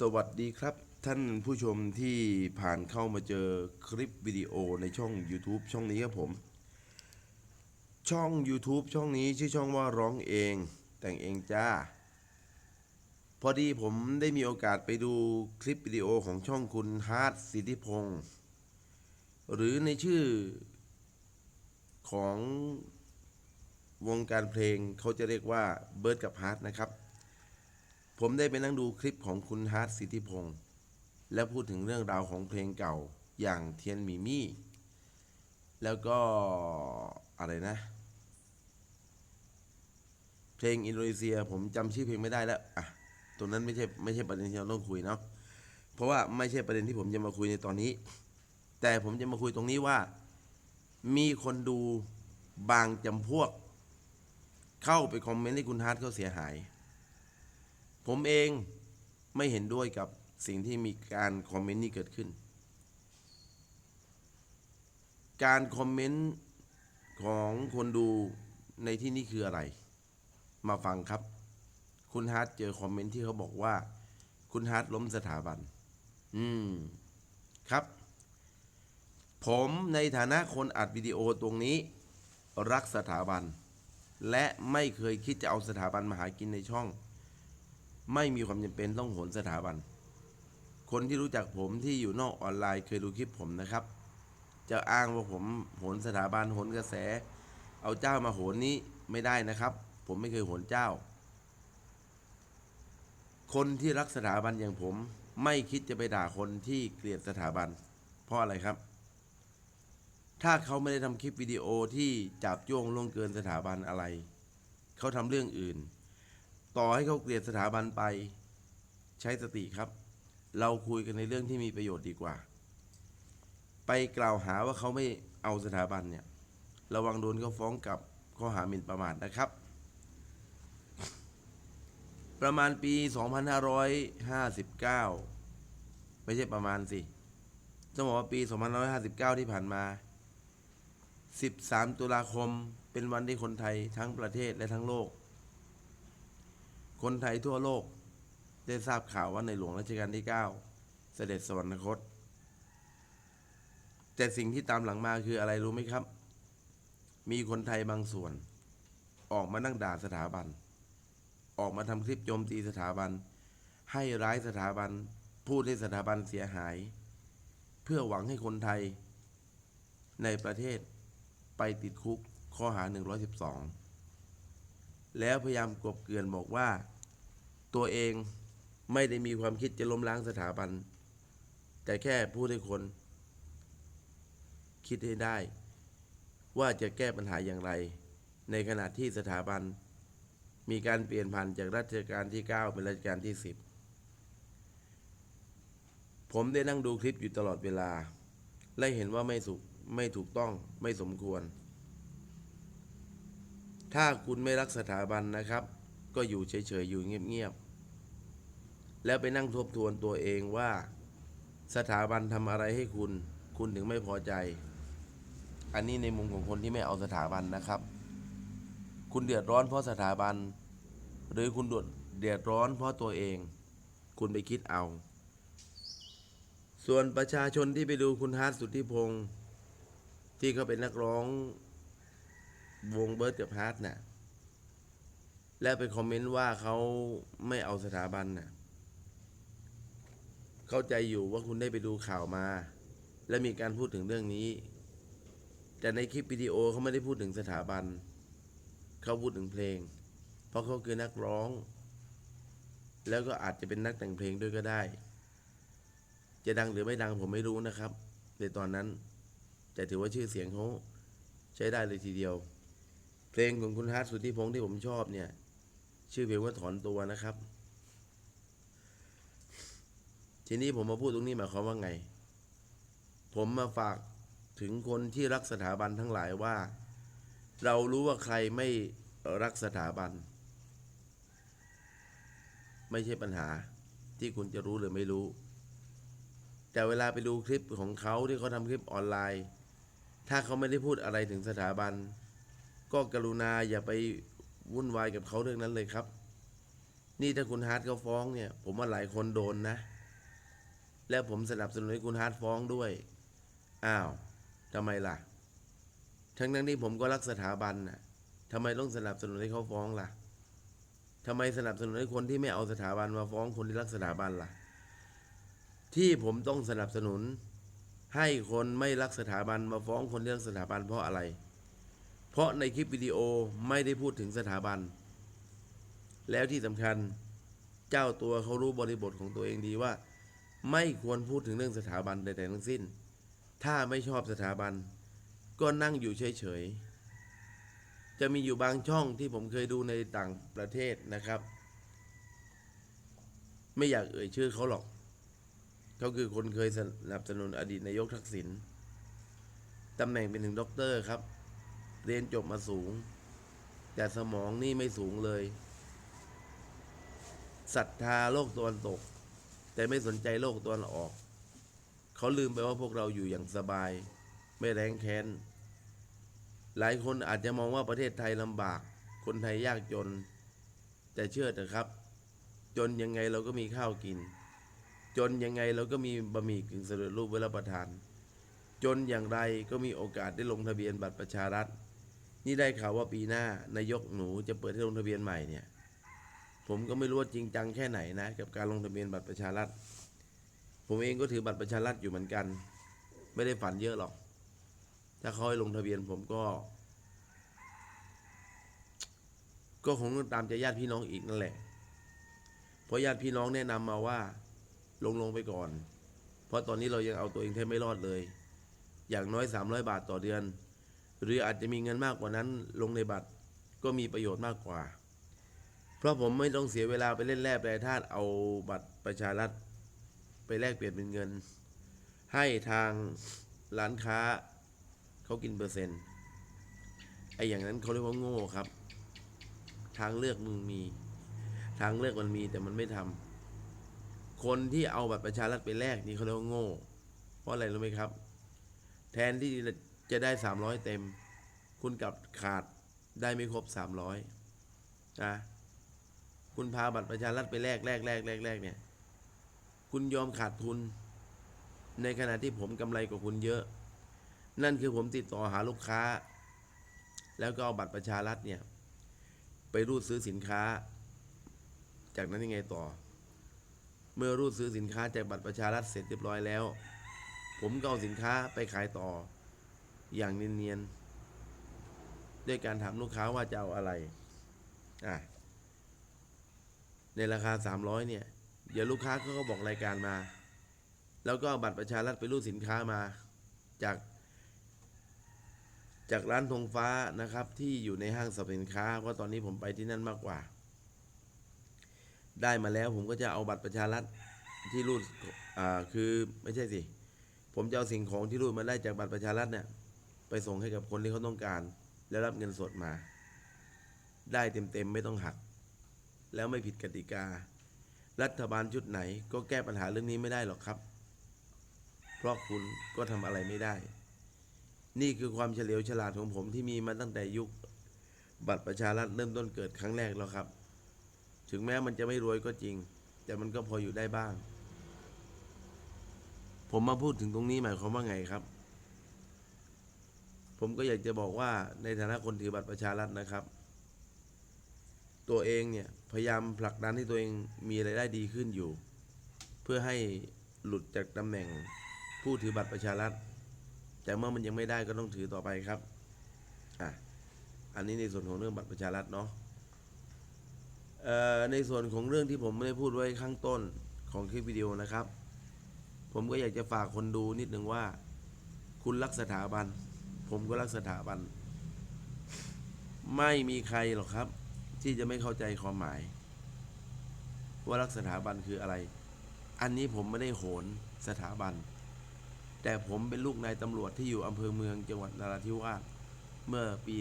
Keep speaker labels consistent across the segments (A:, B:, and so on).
A: สวัสดีครับท่านผู้ชมที่ผ่านเข้ามาเจอคลิปวิดีโอในช่อง YouTube ช่องนี้ครับผม ช่อง YouTube ช่องนี้ชื่อช่องว่าร้องเอง แต่งเองจ้า พอดีผมได้มีโอกาสไปดูคลิปวิดีโอของช่องคุณฮาร์ดสิทธิพงศ์หรือในชื่อของวงการเพลงเขาจะเรียกว่าเบิร์ดกับฮาร์ดนะครับ ผมได้ไปนั่งดูคลิปของคุณฮาร์ดสิทธิพงศ์และพูดถึงเรื่องราวของเพลงเก่าอย่างเทียนมีมี่ แล้วก็อะไรนะ เพลงอินโดนีเซียผมจำชื่อเพลงไม่ได้แล้วอะตรงนั้นไม่ใช่ไม่ใช่ประเด็นที่เราต้องคุยเนาะเพราะว่าไม่ใช่ประเด็นที่ผมจะมาคุยในตอนนี้ แต่ผมจะมาคุยตรงนี้ว่า มีคนดูบางจำพวก เข้าไปคอมเมนต์ให้คุณฮาร์ดเขาเสียหาย ผมเองไม่เห็นด้วยกับสิ่งที่มีการคอมเมนต์นี้เกิดขึ้น การคอมเมนต์ของคนดูในที่นี้คืออะไร มาฟังครับ คุณฮาร์ดเจอคอมเมนต์ที่เขาบอกว่า คุณฮาร์ดล้มสถาบัน อืม ครับ ผมในฐานะคนอัดวิดีโอตรงนี้ รักสถาบัน และไม่เคยคิดจะเอาสถาบันมาหากินในช่อง ไม่มีความจำเป็นต้องโหนสถาบัน คนที่รู้จักผมที่อยู่นอกออนไลน์เคยดูคลิปผมนะครับ จะอ้างว่าผมโหนสถาบันโหนกระแส เอาเจ้ามาโหนนี้ไม่ได้นะครับ ผมไม่เคยโหนเจ้า คนที่รักสถาบันอย่างผมไม่คิดจะไปด่าคนที่เกลียดสถาบัน เพราะอะไรครับ ถ้าเขาไม่ได้ทำคลิปวิดีโอที่จับจ้วงล่วงเกินสถาบันอะไร เขาทำเรื่องอื่น ต่อให้เขาเกลียดสถาบันไป ใช้สติครับ เราคุยกันในเรื่องที่มีประโยชน์ดีกว่า ไปกล่าวหาว่าเขาไม่เอาสถาบันเนี่ยระวังโดนเขาฟ้องกับข้อหาหมิ่นประมาทนะครับ ประมาณปี 2559 ไม่ใช่ประมาณสิต้องบอกว่าปี 2559 ที่ผ่านมา 13 ตุลาคมเป็นวันที่คนไทยทั้งประเทศและทั้งโลก คนไทยทั่วโลก ได้ทราบข่าวว่าในหลวงรัชกาลที่ 9 เสด็จสวรรคต แต่สิ่งที่ตามหลังมาคืออะไรรู้ไหมครับ มีคนไทยบางส่วน ออกมานั่งด่าสถาบัน ออกมาทำคลิปโจมตีสถาบัน ให้ร้ายสถาบัน พูดให้สถาบันเสียหาย เพื่อหวังให้คนไทยในประเทศไปติดคุกข้อหา 112 แล้วพยายามกบเกลื่อนบอกว่า ตัวเองไม่ได้มีความคิดจะล้มล้างสถาบัน แต่แค่พูดให้คน คิดให้ได้ ว่าจะแก้ปัญหาอย่างไร ในขณะที่สถาบัน มีการเปลี่ยนผ่านจากรัชกาลที่ 9 เป็นรัชกาลที่ 10 ผมได้นั่งดูคลิปอยู่ตลอดเวลา และเห็นว่าไม่สุขไม่ถูกต้องไม่สมควร ถ้าคุณไม่รักสถาบันนะครับ ก็อยู่เฉยๆ อยู่เงียบๆ แล้วไปนั่งทบทวนตัวเองว่า สถาบันทำอะไรให้คุณ คุณถึงไม่พอใจ อันนี้ในมุมของคนที่ไม่เอาสถาบันนะครับ คุณเดือดร้อนเพราะสถาบัน หรือคุณเดือดร้อนเพราะตัวเอง คุณไปคิดเอา ส่วนประชาชนที่ไปดูคุณฮาร์ดสุทธิพงศ์ที่เขาเป็นนักร้อง วงเบิร์ดกับฮาร์ดน่ะแล้วไปคอมเมนต์ว่าเขาไม่เอาสถาบันน่ะ เข้าใจอยู่ว่าคุณได้ไปดูข่าวมา และมีการพูดถึงเรื่องนี้ แต่ในคลิปวิดีโอเขาไม่ได้พูดถึงสถาบัน เขาพูดถึงเพลง เพราะเขาคือนักร้อง แล้วก็อาจจะเป็นนักแต่งเพลงด้วยก็ได้ จะดังหรือไม่ดังผมไม่รู้นะครับ ในตอนนั้น แต่ถือว่าชื่อเสียงเขาใช้ได้เลยทีเดียว เพลงของคุณฮาร์ดสุทธิพงศ์ที่ผมชอบเนี่ย ชื่อเพลงว่าถอนตัวนะครับ ทีนี้ผมมาพูดตรงนี้หมายความว่าไง ผมมาฝากถึงคนที่รักสถาบันทั้งหลายว่า เรารู้ว่าใครไม่รักสถาบัน ไม่ใช่ปัญหาที่คุณจะรู้หรือไม่รู้ แต่เวลาไปดูคลิปของเขาที่เขาทำคลิปออนไลน์ ถ้าเขาไม่ได้พูดอะไรถึงสถาบัน ก็กรุณาอย่าไปวุ่นวายกับเขาเรื่องนั้นเลยครับ นี่ถ้าคุณฮาร์ดเขาฟ้องเนี่ย ผมว่าหลายคนโดนนะ แล้วผมสนับสนุนให้คุณฮาร์ดฟ้องด้วย อ้าวทำไมล่ะ ทั้งนั้นที่ผมก็รักสถาบันน่ะทำไมต้องสนับสนุนให้เขาฟ้องล่ะทำไมสนับสนุนให้คนที่ไม่เอาสถาบันมาฟ้องคนที่รักสถาบันล่ะ ที่ผมต้องสนับสนุนให้คนไม่รักสถาบันมาฟ้องคนที่รักสถาบันเพราะอะไร เพราะในคลิปวิดีโอไม่ได้พูดถึงสถาบัน แล้วที่สำคัญเจ้าตัวเขารู้บริบทของตัวเองดีว่า ไม่ควรพูดถึงเรื่องสถาบันใดๆทั้งสิ้น ถ้าไม่ชอบสถาบัน ก็นั่งอยู่เฉยๆ จะมีอยู่บางช่องที่ผมเคยดูในต่างประเทศนะครับ ไม่อยากเอ่ยชื่อเขาหรอกเขาคือคนเคยสนับสนุนอดีตนายกทักษิณตำแหน่งเป็นถึงด็อกเตอร์ครับ เรียนจบมาสูง แต่สมองนี่ไม่สูงเลยศรัทธาโลกตะวันตก แต่ไม่สนใจโลกตะวันออก เขาลืมไปว่าพวกเราอยู่อย่างสบาย ไม่แรงแค้น หลายคนอาจจะมองว่าประเทศไทยลำบาก คนไทยยากจน แต่เชื่อเถอะครับ จนยังไงเราก็มีข้าวกิน จนยังไงเราก็มีบะหมี่กึ่งสำเร็จรูปไว้รับประทาน จนอย่างไรก็มีโอกาสได้ลงทะเบียนบัตรประชารัฐ นี่ได้ข่าวว่าปีหน้านายกหนูจะเปิดให้ลงทะเบียนใหม่เนี่ย ผมก็ไม่รู้ว่าจริงจังแค่ไหนนะ กับการลงทะเบียนบัตรประชารัฐ ผมเองก็ถือบัตรประชารัฐอยู่เหมือนกัน ไม่ได้ฝันเยอะหรอก ถ้าเขาให้ลงทะเบียนผมก็ ก็คงต้องตามใจญาติพี่น้องอีกนั่นแหละ เพราะญาติพี่น้องแนะนำมาว่า ลงลงไปก่อน เพราะตอนนี้เรายังเอาตัวเองแทบไม่รอดเลย อย่างน้อย300บาทต่อเดือน หรืออาจจะมีเงินมากกว่านั้นลงในบัตรก็มีประโยชน์มากกว่า เพราะผมไม่ต้องเสียเวลาไปเล่นแร่แปรธาตุเอาบัตรประชารัฐไปแลกเปลี่ยนเป็นเงิน ให้ทางร้านค้าเขากินเปอร์เซ็นต์ไอ้อย่างนั้นเขาเรียกว่าโง่ครับ ทางเลือกมึงมี ทางเลือกมันมีแต่มันไม่ทำคนที่เอาบัตรประชารัฐไปแลกนี่เขาเรียกว่าโง่ เพราะอะไรรู้ไหมครับ แทนที่ จะได้สามร้อยเต็ม คุณกลับขาดได้ไม่ครบสามร้อยนะคุณพาบัตรประชารัฐไปแลกแลกแลกแลกแลกเนี่ย คุณยอมขาดทุน ในขณะที่ผมกำไรกว่าคุณเยอะ นั่นคือผมติดต่อหาลูกค้า แล้วก็เอาบัตรประชารัฐเนี่ย ไปรูดซื้อสินค้า จากนั้นยังไงต่อ เมื่อรูดซื้อสินค้าจากบัตรประชารัฐเสร็จเรียบร้อยแล้ว ผมก็เอาสินค้าไปขายต่อ อย่างเนียนๆด้วยการถามลูกค้าว่าจะเอาอะไรอะในราคา 300 เนี่ย เดี๋ยวลูกค้าเขาก็บอกรายการมา แล้วก็บัตรประชารัฐไปรูดสินค้ามาจาก จากร้านธงฟ้านะครับ ที่อยู่ในห้างสรรพสินค้าเพราะตอนนี้ผมไปที่นั่นมากกว่า ได้มาแล้วผมก็จะเอาบัตรประชารัฐที่รูดอ่าคือไม่ใช่สิ ผมจะเอาสิ่งของที่รูดมาได้จากบัตรประชารัฐเนี่ย ไปส่งให้กับคนที่เขาต้องการ แล้วรับเงินสดมา ได้เต็มๆไม่ต้องหัก แล้วไม่ผิดกติกา รัฐบาลชุดไหนก็แก้ปัญหาเรื่องนี้ไม่ได้หรอกครับ เพราะคุณก็ทำอะไรไม่ได้ นี่คือความเฉลียวฉลาดของผมที่มีมาตั้งแต่ยุค บัตรประชารัฐเริ่มต้นเกิดครั้งแรกแล้วครับ ถึงแม้มันจะไม่รวยก็จริง แต่มันก็พออยู่ได้บ้าง ผมมาพูดถึงตรงนี้หมายความว่าไงครับ ผมก็อยากจะบอกว่าในฐานะคนถือบัตรประชารัฐนะครับ ตัวเองเนี่ยพยายามผลักดันให้ตัวเองมีรายได้ดีขึ้นอยู่ เพื่อให้หลุดจากตำแหน่งผู้ถือบัตรประชารัฐ แต่เมื่อมันยังไม่ได้ก็ต้องถือต่อไปครับอะอันนี้ในส่วนของเรื่องบัตรประชารัฐเนาะเอ่อในส่วนของเรื่องที่ผมไม่ได้พูดไว้ข้างต้นของคลิปวิดีโอนะครับ ผมก็อยากจะฝากคนดูนิดนึงว่า คุณรักสถาบัน ผมก็รักสถาบัน ไม่มีใครหรอกครับ ที่จะไม่เข้าใจความหมาย ว่ารักสถาบันคืออะไร อันนี้ผมไม่ได้โหนสถาบัน แต่ผมเป็นลูกนายตำรวจที่อยู่อำเภอเมืองจังหวัดนราธิวาสเมื่อปี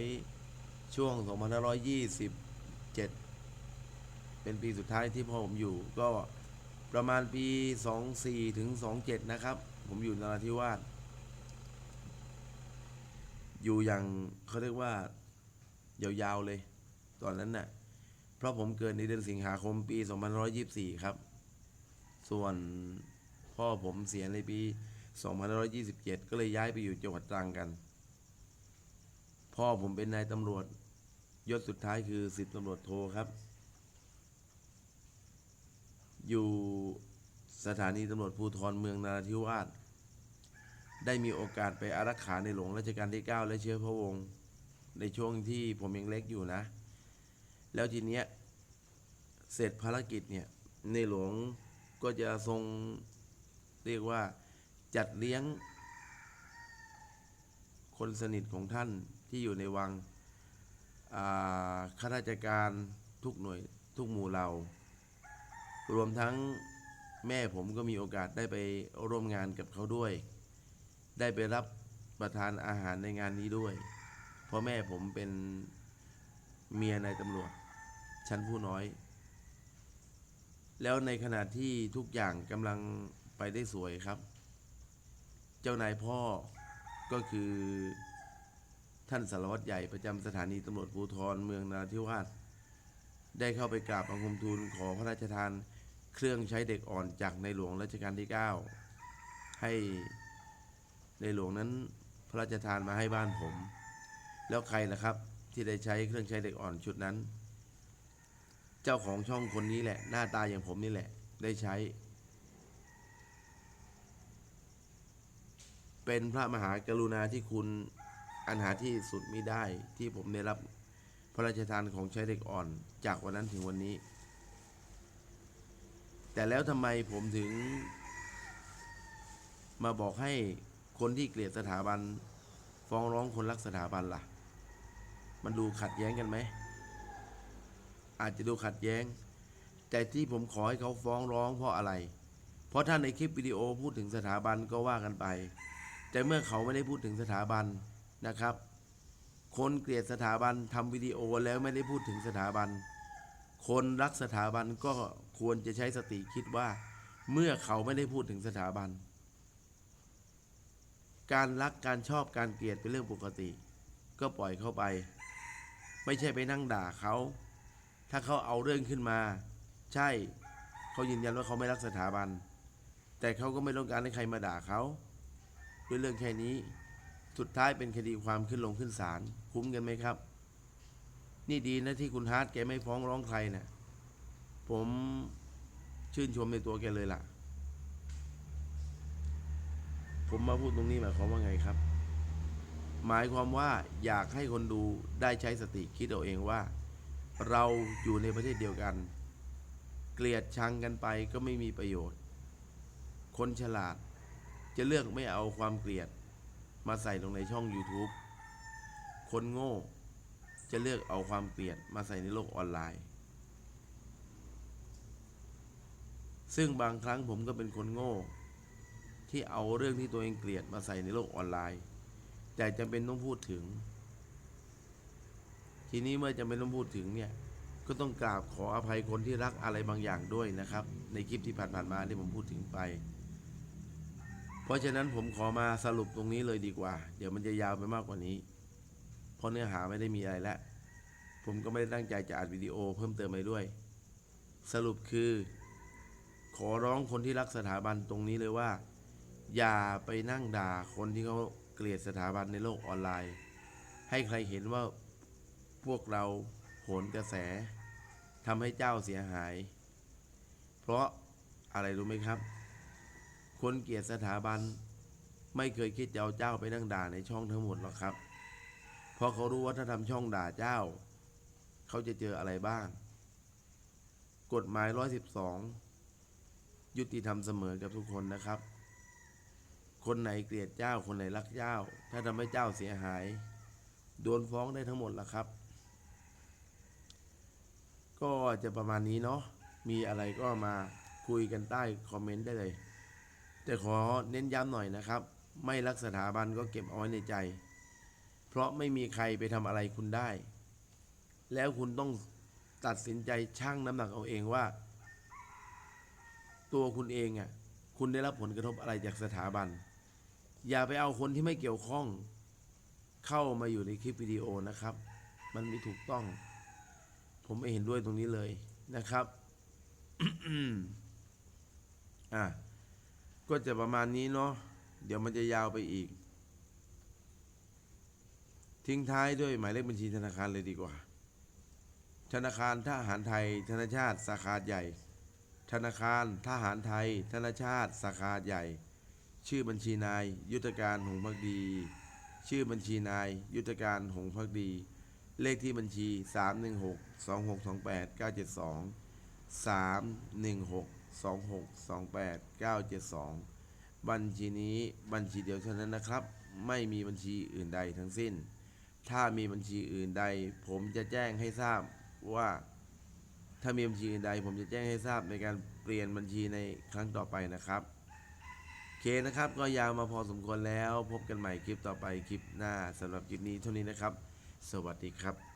A: 2500 ช่วง 2527 เป็นปีสุดท้ายที่พ่อผมอยู่ ก็ประมาณปี 24ถึง27 นะครับ ผมอยู่นราธิวาส อยู่อย่างเขาเรียกว่ายาวๆเลย ตอนนั้นน่ะ เพราะผมเกิดในเดือนสิงหาคมปี2524 ครับ ส่วนพ่อผมเสียในปี2527 ก็เลยย้ายไปอยู่จังหวัดตรังกัน พ่อผมเป็นนายตำรวจยศสุดท้ายคือสิบตำรวจโทครับ อยู่สถานีตำรวจภูธรเมืองนราธิวาส ได้มีโอกาสไปอารักขาในหลวงรัชกาลที่ 9 และเชื้อพระวงศ์ในช่วงที่ผมยังเล็กอยู่นะ แล้วทีเนี้ยเสร็จภารกิจเนี่ยในหลวงก็จะทรงเรียกว่าจัดเลี้ยง คนสนิทของท่านที่อยู่ในวังข้าราชการทุกหน่วยทุกหมู่เหล่ารวมทั้งแม่ผมก็มีโอกาสได้ไปร่วมงานกับเขาด้วย ได้ไปรับประทานอาหารในงานนี้ด้วย เพราะแม่ผมเป็นเมียนายตำรวจ ชั้นผู้น้อย แล้วในขณะที่ทุกอย่างกำลังไปได้สวยครับ เจ้านายพ่อก็คือท่านสารวัตรใหญ่ประจำสถานีตำรวจภูธรเมืองนาธิวาสได้เข้าไปกราบบังคมทูลขอพระราชทานเครื่องใช้เด็กอ่อนจากในหลวงรัชกาลที่ 9 ให้ ในหลวงนั้นพระราชทานมาให้บ้านผม แล้วใครล่ะครับ ที่ได้ใช้เครื่องใช้เด็กอ่อนชุดนั้น เจ้าของช่องคนนี้แหละ หน้าตาอย่างผมนี่แหละ ได้ใช้ เป็นพระมหากรุณาธิคุณอันหาที่สุดมิได้ที่ผมได้รับพระราชทานของใช้เด็กอ่อนจากวันนั้นถึงวันนี้ แต่แล้วทำไมผมถึงมาบอกให้ คนที่เกลียดสถาบัน ฟ้องร้องคนรักสถาบันล่ะ มันดูขัดแย้งกันไหม อาจจะดูขัดแย้ง แต่ที่ผมขอให้เขาฟ้องร้องเพราะอะไร เพราะถ้านในคลิปวิดีโอพูดถึงสถาบันก็ว่ากันไป แต่เมื่อเขาไม่ได้พูดถึงสถาบันนะครับ คนเกลียดสถาบันทำวิดีโอแล้วไม่ได้พูดถึงสถาบัน คนรักสถาบันก็ควรจะใช้สติคิดว่า เมื่อเขาไม่ได้พูดถึงสถาบัน การรักการชอบการเกลียดเป็นเรื่องปกติ ก็ปล่อยเข้าไป ไม่ใช่ไปนั่งด่าเขา ถ้าเขาเอาเรื่องขึ้นมา ใช่เขายืนยันว่าเขาไม่รักสถาบัน แต่เขาก็ไม่ต้องการให้ใครมาด่าเขาด้วยเรื่องแค่นี้ สุดท้ายเป็นคดีความขึ้นลงขึ้นศาลคุ้มกันไหมครับ นี่ดีนะที่คุณฮาร์ดแกไม่ฟ้องร้องใครนะ่ะผมชื่นชมในตัวแกเลยล่ะ ผมมาพูดตรงนี้หมายความว่าไงครับ หมายความว่าอยากให้คนดูได้ใช้สติคิดเอาเองว่า เราอยู่ในประเทศเดียวกัน เกลียดชังกันไปก็ไม่มีประโยชน์ คนฉลาดจะเลือกไม่เอาความเกลียด มาใส่ลงในช่อง YouTube คนโง่จะเลือกเอาความเกลียดมาใส่ในโลกออนไลน์ ซึ่งบางครั้งผมก็เป็นคนโง่ ที่เอาเรื่องที่ตัวเองเกลียดมาใส่ในโลกออนไลน์ แต่จำเป็นต้องพูดถึง ทีนี้เมื่อจำเป็นต้องพูดถึงเนี่ยก็ต้องกราบขออภัยคนที่รักอะไรบางอย่างด้วยนะครับ ในคลิปที่ผ่านๆมาที่ผมพูดถึงไป เพราะฉะนั้นผมขอมาสรุปตรงนี้เลยดีกว่า เดี๋ยวมันจะยาวไปมากกว่านี้ เพราะเนื้อหาไม่ได้มีอะไรแล้วผมก็ไม่ได้ตั้งใจจะอัดวิดีโอเพิ่มเติมไปด้วย สรุปคือ ขอร้องคนที่รักสถาบันตรงนี้เลยว่า อย่าไปนั่งด่าคนที่เขาเกลียดสถาบันในโลกออนไลน์ ให้ใครเห็นว่าพวกเราโหนกระแสทำให้เจ้าเสียหาย เพราะอะไรรู้ไหมครับ คนเกลียดสถาบันไม่เคยคิดจะเอาเจ้าไปนั่งด่าในช่องทั้งหมดหรอกครับเพราะเขารู้ว่าถ้าทำช่องด่าเจ้า เขาจะเจออะไรบ้าง กฎหมาย 112 ยุติธรรมเสมอกับทุกคนนะครับ คนไหนเกลียดเจ้าคนไหนรักเจ้า ถ้าทำให้เจ้าเสียหาย โดนฟ้องได้ทั้งหมดละครับ ก็จะประมาณนี้เนาะมีอะไรก็มาคุยกันใต้คอมเมนต์ได้เลย แต่ขอเน้นย้ำหน่อยนะครับ ไม่รักสถาบันก็เก็บเอาไว้ในใจ เพราะไม่มีใครไปทำอะไรคุณได้ แล้วคุณต้องตัดสินใจชั่งน้ำหนักเอาเองว่า ตัวคุณเองอะคุณได้รับผลกระทบอะไรจากสถาบัน อย่าไปเอาคนที่ไม่เกี่ยวข้อง เข้ามาอยู่ในคลิปวิดีโอนะครับ มันไม่ถูกต้อง ผมไม่เห็นด้วยตรงนี้เลยนะครับอะก็จะประมาณนี้เนาะเดี๋ยวมันจะยาวไปอีก ทิ้งท้ายด้วยหมายเลขบัญชีธนาคารเลยดีกว่า ธนาคารทหารไทย ธนาชาติสาขาใหญ่ ธนาคารทหารไทย ธนาชาติสาขาใหญ่ ชื่อบัญชีนาย ยุทธการหงพักดี ชื่อบัญชีนาย ยุทธการหงพักดี เลขที่บัญชี 316 2628 972 316 2628 972 บัญชีนี้บัญชีเดียวเท่านั้นนะครับ ไม่มีบัญชีอื่นใดทั้งสิ้น ถ้ามีบัญชีอื่นใด ผมจะแจ้งให้ทราบว่า ถ้ามีบัญชีอื่นใด ผมจะแจ้งให้ทราบในการเปลี่ยนบัญชีในครั้งต่อไปนะครับ เคนะครับก็ยาวมาพอสมควรแล้ว พบกันใหม่คลิปต่อไปคลิปหน้าสำหรับคลิปนี้เท่านี้นะครับ สวัสดีครับ